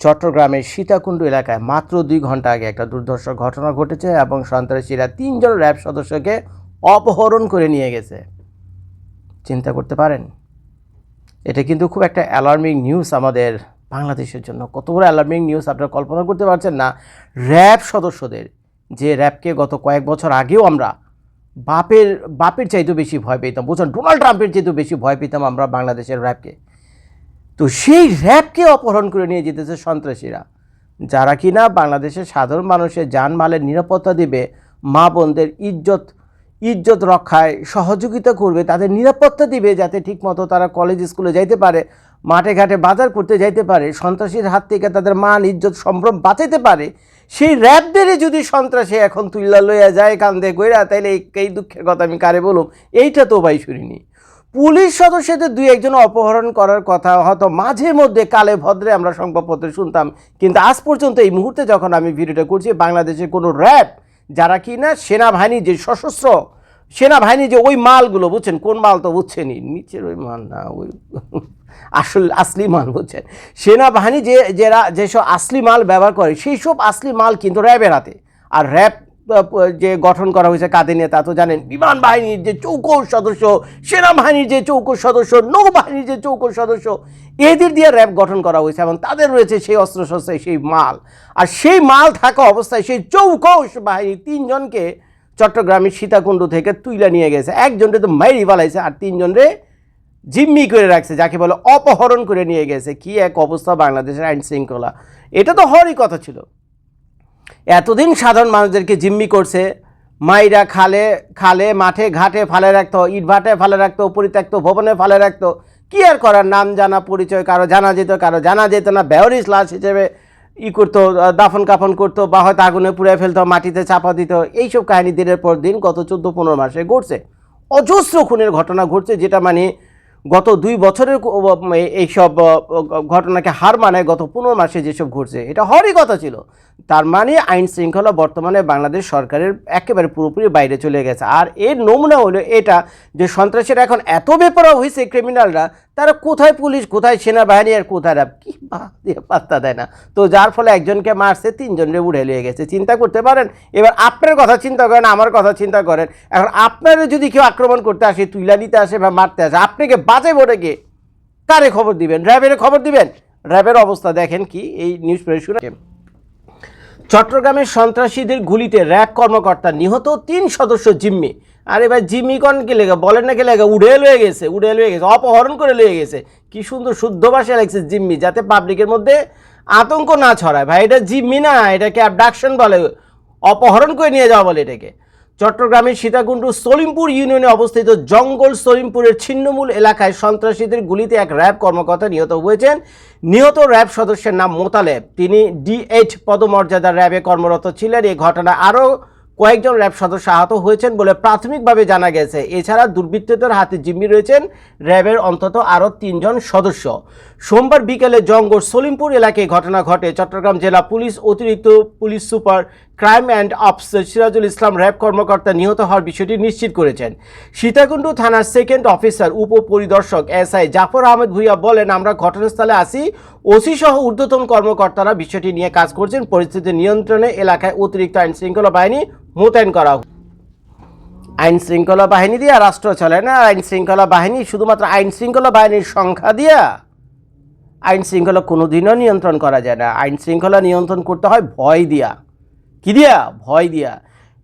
চট্টগ্রামের সীতাকুণ্ড এলাকায় মাত্র দুই ঘণ্টা আগে একটা দুর্ধর্ষ ঘটনা ঘটেছে এবং সন্ত্রাসীরা তিনজন র্যাব সদস্যকে অপহরণ করে নিয়ে গেছে। চিন্তা করতে পারেন? এটা কিন্তু খুব একটা অ্যালার্মিং নিউজ আমাদের বাংলাদেশের জন্য। কত বড় অ্যালার্মিং নিউজ আপনারা কল্পনা করতে পারছেন না। র্যাব সদস্যদের, যে র্যাবকে গত কয়েক বছর আগেও আমরা বাপের বাপের চাইতেও বেশি ভয় পেতাম। বুঝছেন ডোনাল্ড ট্রাম্পের চাইতেও বেশি ভয় পেতাম আমরা বাংলাদেশের র্যাবকে। তো সেই র্যাবকে অপহরণ করে নিয়ে যেতেছে সন্ত্রাসীরা, যারা কিনা বাংলাদেশের সাধারণ মানুষের জানমালের নিরাপত্তা দিবে, মা বোনদের ইজ্জত ইজ্জত রক্ষায় সহযোগিতা করবে, তাদের নিরাপত্তা দিবে যাতে ঠিকমতো তারা কলেজ স্কুলে যাইতে পারে, মাঠে ঘাটে বাজার করতে যাইতে পারে, সন্ত্রাসীর হাত থেকে তাদের মান, ইজ্জত, সম্ভ্রম বাঁচাইতে পারে। সেই র্যাবদেরই যদি সন্ত্রাসী এখন তুইলা লইয়া যায় কান্দে কইরা, তাইলে এই দুঃখের কথা আমি কারে বলুম? এইটা তো ভাই শুনিনি। পুলিশ সদস্যদের দুই একজন অপহরণ করার কথা হয়তো মাঝে মধ্যে কালে ভদ্রে আমরা সংবাদপত্রে শুনতাম। কিন্তু আজ পর্যন্ত এই মুহূর্তে যখন আমি ভিডিওটা করছি, বাংলাদেশের কোনো র্যাব, যারা কি না সেনাবাহিনী যে সশস্ত্র, সেনাবাহিনী যে ওই মালগুলো, বুঝছেন? কোন মাল তো বুঝছেনই? নিচের ওই মাল না, ওই আসল আসলি মাল, বুঝছেন? সেনাবাহিনী যে, যারা যেসব আসলি মাল ব্যবহার করে সেই সব আসলি মাল কিন্তু র্যাবের হাতে। আর র্যাব যে গঠন করা হয়েছে কাঁদে নিয়ে তা তো জানেন। বিমান বাহিনীর যে চৌকোর সদস্য, সেনাবাহিনীর যে চৌকোর সদস্য, নৌবাহিনীর যে চৌকোর সদস্য, এদের দিয়ে র্যাব গঠন করা হয়েছে এবং তাদের রয়েছে সেই অস্ত্রশস্ত্রে সেই মাল। আর সেই মাল থাকা অবস্থায় সেই চৌকোষ বাহিনী তিনজনকে চট্টগ্রামের সীতাকুণ্ড থেকে তুইলা নিয়ে গেছে। একজনকে তো মাইরি পালাইছে আর তিনজনরে জিম্মি করে রাখছে, যাকে বলে অপহরণ করে নিয়ে গেছে। কি এক অবস্থা বাংলাদেশের আইন শৃঙ্খলা এটা তো হরই কথা ছিল। এতদিন সাধারণ মানুষদেরকে জিম্মি করছে, মাইরা খালে খালে, মাঠে, ঘাটে ফালে রাখতো ইট ভাটে ফালে রাখতো, পরিত্যক্ত ভবনে ফালে রাখতো। কি আর করার? নাম জানা, পরিচয় কারও জানা যেত, কারও জানা যেত না। বেহরিস লাশ হিসেবে ই করতো, দাফন কাফন করতো, বা হয়তো আগুনে পুড়ে ফেলতো, মাটিতে চাপা দিত। এইসব কাহিনী দিনের পর দিন গত চোদ্দ, পনেরো মাসে ঘটছে। অজস্র খুনের ঘটনা ঘটছে, যেটা মানে গত দুই বছরের এইসব ঘটনাকে হার মানে গত পনেরো মাসে যেসব ঘটছে। এটা হরই কথা ছিল। তার মানে আইন শৃঙ্খলা বর্তমানে বাংলাদেশ সরকারের একেবারে পুরোপুরি বাইরে চলে গেছে। আর এর নমুনা হলো এটা যে সন্ত্রাসীরা এখন এত বেপরা হয়েছে ক্রিমিনালরা তারা কোথায় পুলিশ, কোথায় সেনাবাহিনী আর কোথায় র্যাব কি পাত্তা দেয় না। তো যার ফলে একজনকে মারছে, তিনজনরে উড়ে লিয়ে গেছে। চিন্তা করতে পারেন, এবার আপনার কথা চিন্তা করেন, আমার কথা চিন্তা করেন। এখন আপনারা যদি কেউ আক্রমণ করতে আসে, তুইলা নিতে আসে বা মারতে আসে, আপনাকে বাঁচে ভোটে কে? কারে খবর দিবেন? র্যাবের খবর দিবেন? র্যাবের অবস্থা দেখেন কি, এই নিউজ পড়ে শুনে চট্টগ্রামের সন্ত্রাসীদের গুলিতে র্যাক কর্মকর্তা নিহত তিন সদস্য জিম্মি। আরে ভাই, জিম্মি কন কে লেগে? বলেন না কে লেগে? উড়ে লয়ে গেছে উড়ে লয়ে গেছে, অপহরণ করে লয়ে গেছে। কি সুন্দর শুদ্ধ ভাষায় লাগছে জিম্মি, যাতে পাবলিকের মধ্যে আতঙ্ক না ছড়ায়। ভাই, এটা জিম্মি না, এটাকে অ্যাবডাকশন বলে, অপহরণ করে নিয়ে যাওয়া বলে এটাকে। চট্টগ্রামের সীতাকুণ্ড সলিমপুর ইউনিয়নে অবস্থিত জঙ্গল সলিমপুরের ছিন্নমূল এলাকায় সন্ত্রাসীদের গুলিতে এক র্যাব কর্মকর্তা নিহত হয়েছেন। নিহত র্যাব সদস্যের নাম মোতালেব। তিনি ডিএইচ পদমর্যাদার র্যাবে কর্মরত ছিলেন। এই ঘটনা আরও কয়েকজন র্যাব সদস্য আহত হয়েছেন বলে প্রাথমিকভাবে জানা গেছে। এছাড়া দুর্বৃত্তদের হাতে জিম্মি রয়েছেন র্যাবের অন্তত আরও তিনজন সদস্য। সোমবার বিকেলে জঙ্গল সলিমপুর এলাকায় ঘটনা ঘটে। চট্টগ্রাম জেলা পুলিশ অতিরিক্ত police super crime and ops Sirajul Islam RAB কর্মকর্তা নিহত হওয়ার বিষয়টি নিশ্চিত করেছেন। সীতাকুণ্ড থানার সেকেন্ড অফিসার উপপরিদর্শক এস আই জাফর আহমেদ ভুইয়া বলেন, আমরা ঘটনাস্থলে আসি ওসি সহ ঊর্ধ্বতন কর্মকর্তারা বিষয়টি নিয়ে কাজ করছেন। পরিস্থিতি নিয়ন্ত্রণে এলাকায় অতিরিক্ত আইন শৃঙ্খলা বাহিনী মোতায়েন করা। আইন শৃঙ্খলা বাহিনী দিয়ে রাষ্ট্র চলে না? আইন শৃঙ্খলা বাহিনী শুধুমাত্র আইন শৃঙ্খলা বাহিনীর সংখ্যা দিয়া? আইন শৃঙ্খলা কোনোদিনও নিয়ন্ত্রণ করা যায় না। আইন শৃঙ্খলা নিয়ন্ত্রণ করতে হয় ভয় দিয়া। কি দিয়া? ভয় দিয়া।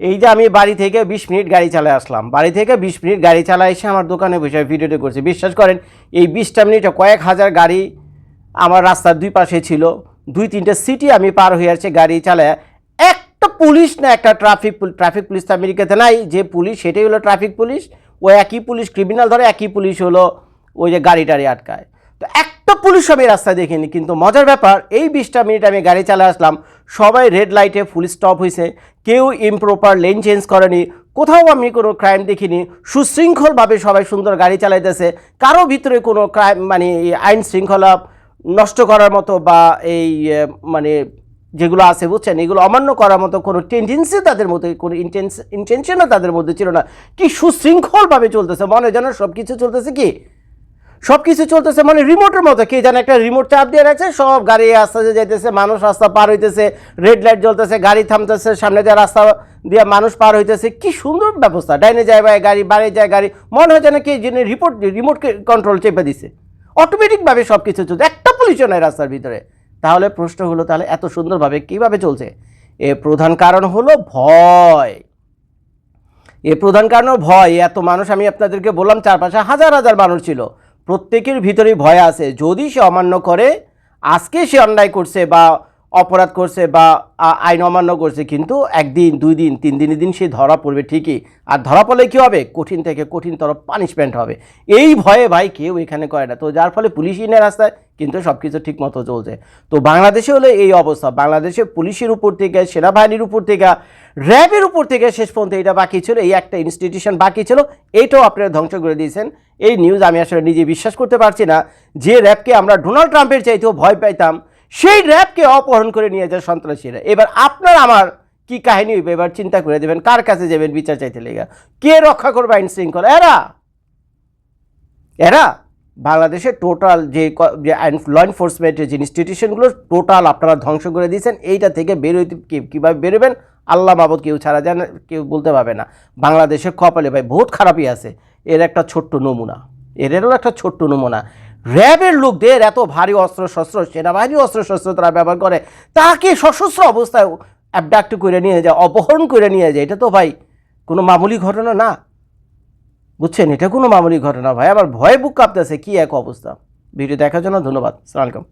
এই যে আমি বাড়ি থেকে বিশ মিনিট গাড়ি চালায় আসলাম। বাড়ি থেকে বিশ মিনিট গাড়ি চালায় এসে আমার দোকানে বসে ভিডিওটি করছি। বিশ্বাস করেন, এই বিশটা মিনিটে কয়েক হাজার গাড়ি আমার রাস্তার দুই পাশে ছিল। দুই তিনটে সিটি আমি পার হয়ে আসছে গাড়ি চালায়। একটা পুলিশ না, একটা ট্রাফিক ট্রাফিক পুলিশ তো আমেরিকাতে নাই। যে পুলিশ, সেটাই হলো ট্রাফিক পুলিশ। ও একই পুলিশ, ক্রিমিনাল ধরে একই পুলিশ হলো ওই যে গাড়ি টাড়ি আটকায়। তো একটা পুলিশ আমি রাস্তায় দেখিনি। কিন্তু মজার ব্যাপার, এই বিশটা মিনিট আমি গাড়ি চালিয়ে আসলাম। সবাই রেড লাইটে ফুল স্টপ হয়েছে কেউ ইমপ্রপার লেন চেঞ্জ করেনি। কোথাও আমি কোনো ক্রাইম দেখিনি। সুশৃঙ্খলভাবে সবাই সুন্দর গাড়ি চালাইতেছে। কারও ভিতরে কোনো ক্রাইম মানে আইন শৃঙ্খলা নষ্ট করার মতো বা এই মানে যেগুলো আছে, বুঝছেন? এগুলো অমান্য করার মতো কোনো টেন্ডেন্সি তাদের মধ্যে, কোনো ইন্টেন্স ইন্টেনশনও তাদের মধ্যে ছিল না। কি সুশৃঙ্খলভাবে চলতেছে? মনে যেন সব কিছু চলতেছে কি? সব কিছু চলতেছে মানে রিমোটের মতো। কে জানে একটা রিমোট চাপ দিয়ে রাখছে, সব গাড়ি আস্তে আস্তে যাইতেছে, মানুষ রাস্তা পার হইতেছে রেড লাইট জ্বলতেছে, গাড়ি থামতেছে, সামনে দিয়ে রাস্তা দিয়ে মানুষ পার হইতেছে। কি সুন্দর ব্যবস্থা। ডাইনে যায় বাই গাড়ি, বাড়ি যায় গাড়ি, মনে হয় যেন কি যিনি রিপোর্ট রিমোট কন্ট্রোল চেপে দিছে। অটোমেটিকভাবে সব কিছু চলছে। একটা পুলিশও নাই রাস্তার ভিতরে। তাহলে প্রশ্ন হলো, তাহলে এত সুন্দরভাবে কীভাবে চলছে? এর প্রধান কারণ হলো ভয়। এ প্রধান কারণ ভয়। এত মানুষ, আমি আপনাদেরকে বললাম, চারপাশে হাজার হাজার মানুষ ছিল। প্রত্যেকের ভিতরেই ভয় আছে। যদি সে অমান্য করে, আজকে সে অন্যায় করছে বা অপরাধ করছে বা আইন অমান্য করছে, কিন্তু একদিন, দুই দিন, তিন দিনের দিন সে ধরা পড়বে ঠিকই। আর ধরা পড়লে কী হবে? কঠিন থেকে কঠিনতর পানিশমেন্ট হবে। এই ভয়ে ভাই কেউ এখানে করে না। তো যার ফলে পুলিশই নেয় রাস্তায় কিন্তু সব কিছু ঠিক মতো চলছে। তো বাংলাদেশে হলে এই অবস্থা। বাংলাদেশে পুলিশের উপর থেকে, সেনাবাহিনীর উপর থেকে, র্যাবের উপর থেকে শেষ পর্যন্ত এটা বাকি ছিল। এই একটা ইনস্টিটিউশন বাকি ছিল। এইটাও আপনারা ধ্বংস করে দিয়েছেন। এই নিউজ আমি আসলে নিজে বিশ্বাস করতে পারছি না। যে র্যাবকে আমরা ডোনাল্ড ট্রাম্পের চাইতেও ভয় পাইতাম, সেই র্যাবকে অপহরণ করে নিয়ে যায় সন্ত্রাসীরা। এবার আপনার আমার কি কাহিনী হইবে? এবার চিন্তা করে দেবেন, কার কাছে যাবেন বিচার চাইতে লেগে? কে রক্ষা করবে আইন শৃঙ্খলা? এরা! এরা! বাংলাদেশের টোটাল যে ল এনফোর্সমেন্টের যে ইনস্টিটিউশনগুলো টোটাল আপনারা ধ্বংস করে দিয়েছেন। এইটা থেকে বেরোইতে কি- কীভাবে বেরোবেন? আল্লাহ বাবদ কেউ ছাড়া জানে, কেউ বলতে পারবে না। বাংলাদেশের কপালে ভাই বহুত খারাপই আছে। এর একটা ছোট্ট নমুনা। এদেরও একটা ছোট্ট নমুনা। র্যাবের লোকদের এত ভারী অস্ত্র শস্ত্র সেনাবাহিনী অস্ত্র শস্ত্র তারা ব্যবহার করে, তাকে সশস্ত্র অবস্থায় অ্যাবডাক্ট করে নিয়ে যায়, অপহরণ করে নিয়ে যায়। এটা তো ভাই কোনো মামুলি ঘটনা না। বুঝছেন? এটা কোনো মামুলি ঘটনা ভাই। আমার ভয়ে বুক কাঁপতেছে, কি এক অবস্থা। ভিডিও দেখার জন্য ধন্যবাদ। সালাম আলাইকুম।